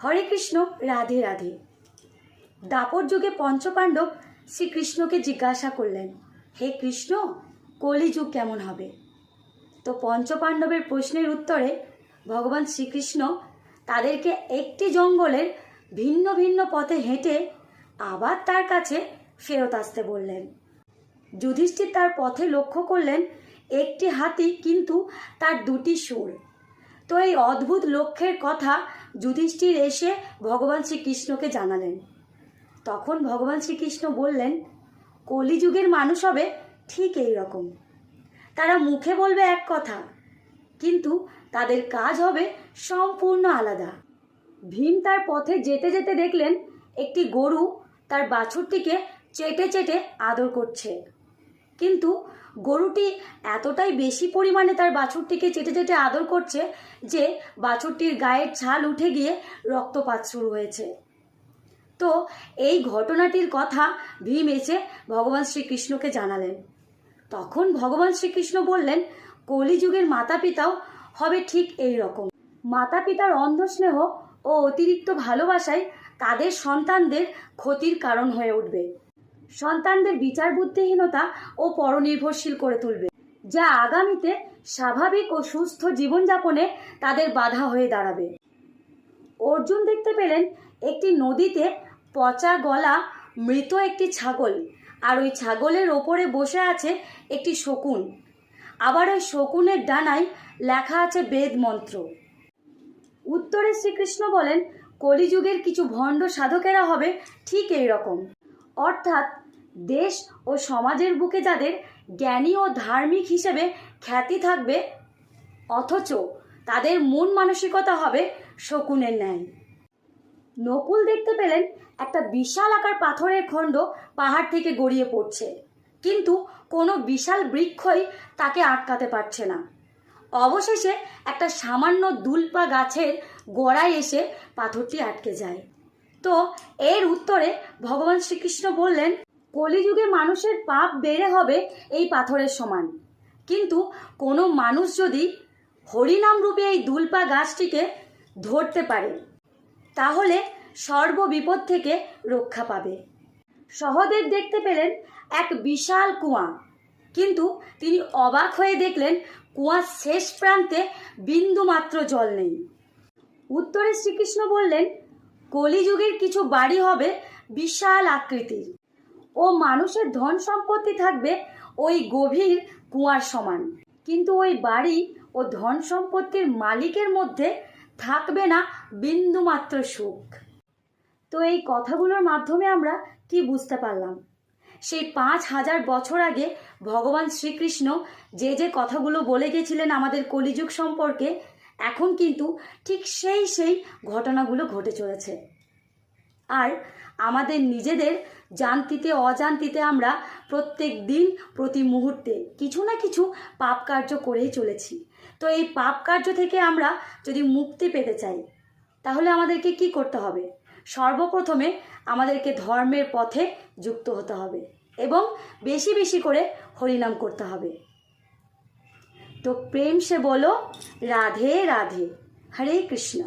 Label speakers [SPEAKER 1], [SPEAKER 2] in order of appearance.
[SPEAKER 1] হরে কৃষ্ণ, রাধে রাধে। দাপর যুগে পঞ্চপাণ্ডব শ্রীকৃষ্ণকে জিজ্ঞাসা করলেন, হে কৃষ্ণ, কলিযুগ কেমন হবে? তো পঞ্চপাণ্ডবের প্রশ্নের উত্তরে ভগবান শ্রীকৃষ্ণ তাদেরকে একটি জঙ্গলের ভিন্ন ভিন্ন পথে হেঁটে আবার তার কাছে ফেরত আসতে বললেন। যুধিষ্ঠির তার পথে লক্ষ্য করলেন, একটি হাতি কিন্তু তার দুটি সুর। তো এই অদ্ভুত লক্ষ্যের কথা যুধিষ্ঠির এসে ভগবান শ্রীকৃষ্ণকে জানালেন। তখন ভগবান শ্রীকৃষ্ণ বললেন, কলিযুগের মানুষ হবে ঠিক এই রকম। তারা মুখে বলবে এক কথা, কিন্তু তাদের কাজ হবে সম্পূর্ণ আলাদা। ভীম তার পথে যেতে যেতে দেখলেন, একটি গরু তার বাছুরটিকে চেটে চেটে আদর করছে। কিন্তু গরুটি এতটাই বেশি পরিমাণে তার বাছুরটিকে চেটে চেটে আদর করছে যে বাছুরটির গায়ের ছাল উঠে গিয়ে রক্তপাত শুরু হয়েছে। তো এই ঘটনাটির কথা ভীম এসে ভগবান শ্রীকৃষ্ণকে জানালেন। তখন ভগবান শ্রীকৃষ্ণ বললেন, কলিযুগের মাতা পিতাও হবে ঠিক এই রকম। মাতা পিতার অন্ধস্নেহ ও অতিরিক্ত ভালোবাসায় তাদের সন্তানদের ক্ষতির কারণ হয়ে উঠবে। সন্তানদের বিচার বুদ্ধিহীনতা ও পরনির্ভরশীল করে তুলবে, যা আগামীতে স্বাভাবিক ও সুস্থ জীবনযাপনে তাদের বাধা হয়ে দাঁড়াবে। অর্জুন দেখতে পেলেন, একটি নদীতে পচা গলা মৃত একটি ছাগল, আর ওই ছাগলের ওপরে বসে আছে একটি শকুন। আবার ওই শকুনের ডানায় লেখা আছে বেদ মন্ত্র। উত্তরে শ্রীকৃষ্ণ বলেন, কলিযুগের কিছু ভণ্ড সাধকেরা হবে ঠিক এই রকম অর্থাৎ দেশ ও সমাজের বুকে যাদের জ্ঞানী ও ধার্মিক হিসেবে খ্যাতি থাকবে, অথচ তাদের মন মানসিকতা হবে শকুনের ন্যায়। নকুল দেখতে পেলেন একটা বিশাল আকার পাথরের খণ্ড পাহাড় থেকে গড়িয়ে পড়ছে। কিন্তু কোনো বিশাল বৃক্ষই তাকে আটকাতে পারছে না। অবশেষে একটা সামান্য দুলপা গাছের গোড়ায় এসে পাথরটি আটকে যায়। তো এর উত্তরে ভগবান শ্রীকৃষ্ণ বললেন, কলিযুগে মানুষের পাপ বেড়ে হবে এই পাথরের সমান। কিন্তু কোনো মানুষ যদি হরিনাম রূপে এই দুলপা গাছটিকে ধরতে পারে, তাহলে সর্ব বিপদ থেকে রক্ষা পাবে। সহদেব দেখতে পেলেন এক বিশাল কুয়া। কিন্তু তিনি অবাক হয়ে দেখলেন কুয়ার শেষ প্রান্তে বিন্দু মাত্র জল নেই। উত্তরে শ্রীকৃষ্ণ বললেন কলিযুগের কিছু বাড়ি হবে বিশাল আকৃতির। ও মানুষের ধন সম্পত্তি থাকবে ওই গভীর কুয়ার সমান। কিন্তু ওই বাড়ি ও ধন সম্পত্তির মালিকের মধ্যে থাকবে না বিন্দুমাত্র সুখ। তো এই কথাগুলোর মাধ্যমে আমরা কি বুঝতে পারলাম? সেই পাঁচ হাজার বছর আগে ভগবান শ্রীকৃষ্ণ যে যে কথাগুলো বলে গেছিলেন আমাদের কলিযুগ সম্পর্কে এখন কিন্তু ঠিক সেই সেই ঘটনাগুলো ঘটে চলেছে। আর আমাদের নিজেদের জানতিতে অজান্তিতে আমরা প্রত্যেক দিন, প্রতি মুহূর্তে কিছু না কিছু পাপ কার্য করেই চলেছি। তো এই পাপ কার্য থেকে আমরা যদি মুক্তি পেতে চাই, তাহলে আমাদেরকে কি করতে হবে? সর্বপ্রথমে আমাদেরকে ধর্মের পথে যুক্ত হতে হবে এবং বেশি বেশি করে হরিনাম করতে হবে। তো প্রেম সে বলো রাধে রাধে হরে কৃষ্ণ